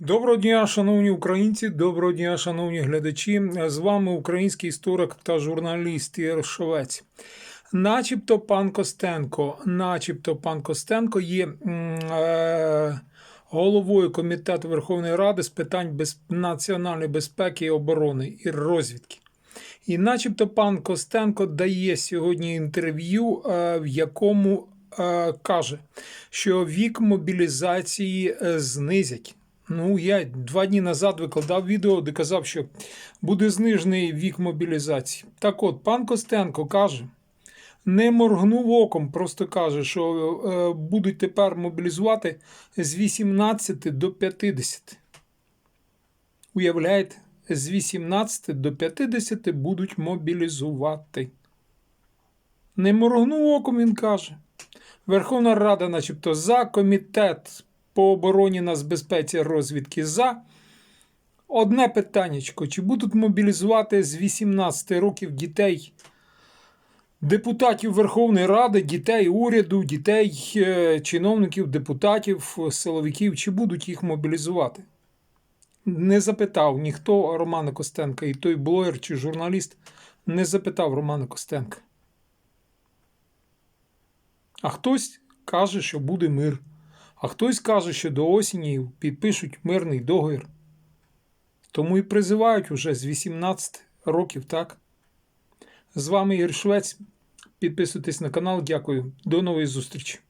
Доброго дня, шановні українці, доброго дня, шановні глядачі. З вами український історик та журналіст Ігор Шовець. Начебто пан Костенко, начебто пан Костенко є е, головою комітету Верховної Ради з питань без, національної безпеки і оборони і розвідки. І начебто пан Костенко дає сьогодні інтерв'ю, е, в якому е, каже, що вік мобілізації е, знизять. Ну, я два дні назад викладав відео, де казав, що буде знижений вік мобілізації. Так от, пан Костенко каже, не моргнув оком, просто каже, що е, будуть тепер мобілізувати з 18 до 50. Уявляєте, з 18 до 50 будуть мобілізувати. Не моргнув оком, він каже. Верховна Рада, начебто, за комітет по обороні нас безпеці розвідки за. Одне питаннячко: чи будуть мобілізувати з 18 років дітей, депутатів Верховної Ради, дітей уряду, дітей е, чиновників, депутатів, силовиків, чи будуть їх мобілізувати? Не запитав ніхто Романа Костенка, і той блогер чи журналіст не запитав Романа Костенка. А хтось каже, що буде мир. А хтось каже, що до осені підпишуть мирний договір. Тому і призивають уже з 18 років, так? З вами Ігор Швець. Підписуйтесь на канал. Дякую. До нової зустрічі.